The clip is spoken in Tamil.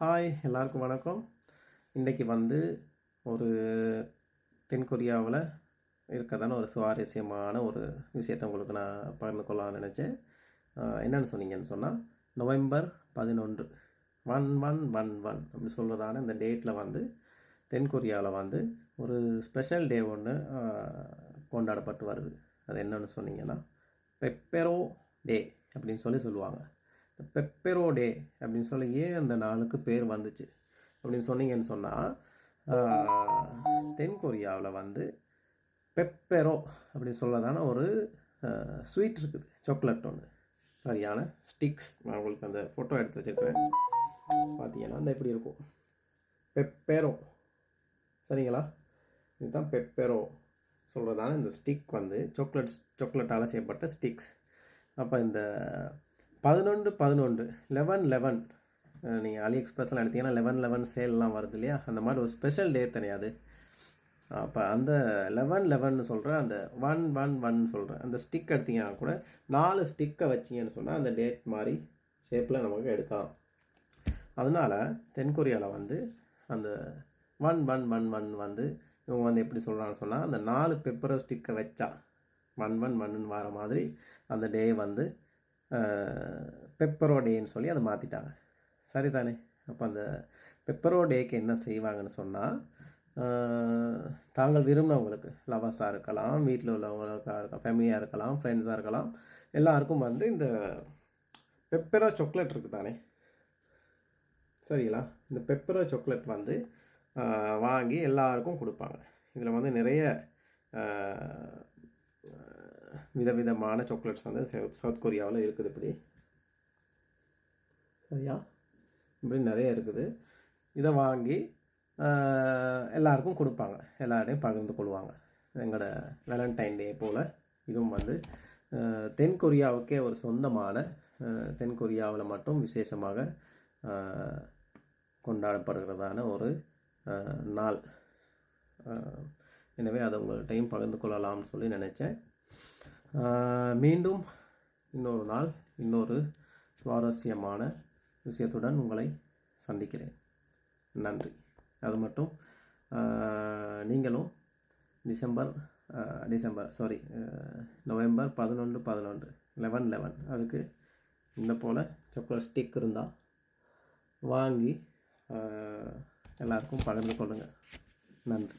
ஹாய் எல்லாருக்கும் வணக்கம். இன்றைக்கி வந்து ஒரு தென்கொரியாவில் இருக்கதான ஒரு சுவாரஸ்யமான ஒரு விஷயத்தை உங்களுக்கு நான் பகிர்ந்து கொள்ளலாம்னு நினச்சேன். என்னென்னு சொன்னீங்கன்னு சொன்னால் நவம்பர் பதினொன்று. ஒன் ஒன் ஒன் ஒன் அப்படி சொல்கிறதான இந்த டேட்டில் வந்து தென்கொரியாவில் வந்து ஒரு ஸ்பெஷல் டே ஒன்று கொண்டாடப்பட்டு வருது. அது என்னென்னு சொன்னீங்கன்னா பெப்பெரோ டே அப்படின்னு சொல்லி சொல்லுவாங்க. பெப்பெரோ டே அப்படின்னு சொல்லி ஏன் அந்த நாளுக்கு பேர் வந்துச்சு? அப்படின்னு சொன்னீங்கன்னு சொன்னால் தென்கொரியாவில் வந்து பெப்பெரோ அப்படின்னு சொல்லதான ஒரு ஸ்வீட் இருக்குது. சாக்லேட் ஒன்று சரியான ஸ்டிக்ஸ். நான் உங்களுக்கு அந்த ஃபோட்டோ எடுத்து வச்சுருக்கேன் பார்த்தீங்கன்னா அந்த எப்படி இருக்கும். பெப்பெரோ. சரிங்களா? இதுதான் பெப்பெரோ சொல்கிறதான இந்த ஸ்டிக் வந்து சாக்லேட் சாக்லேட்டால் செய்யப்பட்ட ஸ்டிக்ஸ். அப்போ இந்த பதினொன்று பதினொன்று. லெவன் லெவன் நீங்கள் அலி எக்ஸ்பிரஸ்லாம் எடுத்தீங்கன்னா லெவன் லெவன் சேல்லாம் வருது இல்லையா? அந்த மாதிரி ஒரு ஸ்பெஷல் டே தனியாது அப்போ அந்த லெவன் லெவன் சொல்கிற அந்த ஒன் ஒன் ஒன் சொல்கிறேன் அந்த ஸ்டிக் எடுத்தீங்கன்னா கூட நாலு ஸ்டிக்கை வச்சிங்கன்னு சொன்னால் அந்த டேட் மாதிரி ஷேப்பில் நமக்கு எடுக்கலாம். அதனால் தென்கொரியாவில் வந்து அந்த ஒன் ஒன் ஒன் ஒன் வந்து இவங்க வந்து எப்படி சொல்கிறான்னு சொன்னால் அந்த நாலு பெப்பரை ஸ்டிக்கை வச்சா ஒன் ஒன் ஒன்னு வர மாதிரி அந்த டே வந்து பெப்பரோ டேன்னு சொல்லி அதை மாற்றிட்டாங்க சரி தானே அப்போ அந்த பெப்பரோ டேக்கு என்ன செய்வாங்கன்னு சொன்னால் தாங்கள் விரும்பினவங்களுக்கு லவர்ஸாக இருக்கலாம் வீட்டில் உள்ளவங்களுக்காக இருக்கலாம் ஃபேமிலியாக இருக்கலாம் ஃப்ரெண்ட்ஸாக இருக்கலாம் எல்லாருக்கும் வந்து இந்த பெப்பரோ சாக்லேட் இருக்குது தானே சரிங்களா? இந்த பெப்பரோ சாக்லேட் வந்து வாங்கி எல்லாருக்கும் கொடுப்பாங்க. இதில் வந்து நிறைய விதவிதமான சாக்லேட்ஸ் வந்து சவுத் சவுத் கொரியாவில் இருக்குது இப்படி. சரியா? இப்படி நிறைய இருக்குது. இதை வாங்கி எல்லாருக்கும் கொடுப்பாங்க. எல்லாரையும் பகிர்ந்து கொள்வாங்க. எங்களோட வேலண்டைன் டே போல் இதுவும் வந்து தென் கொரியாவுக்கே ஒரு சொந்தமான தென் கொரியாவில் மட்டும் விசேஷமாக கொண்டாடப்படுகிறதான ஒரு நாள். எனவே அதை உங்கள்கிட்டையும் பகிர்ந்து கொள்ளலாம்னு சொல்லி நினச்சேன். மீண்டும் இன்னொரு நாள் இன்னொரு சுவாரஸ்யமான விஷயத்துடன் உங்களை சந்திக்கிறேன். நன்றி. அது மட்டும் நீங்களும் டிசம்பர் டிசம்பர் சாரி நவம்பர் பதினொன்று பதினொன்று லெவன் லெவன் அதுக்கு இந்த போல் சாக்லேட் ஸ்டிக் இருந்தால் வாங்கி எல்லாருக்கும் பகிர்ந்து கொள்ளுங்கள் நன்றி.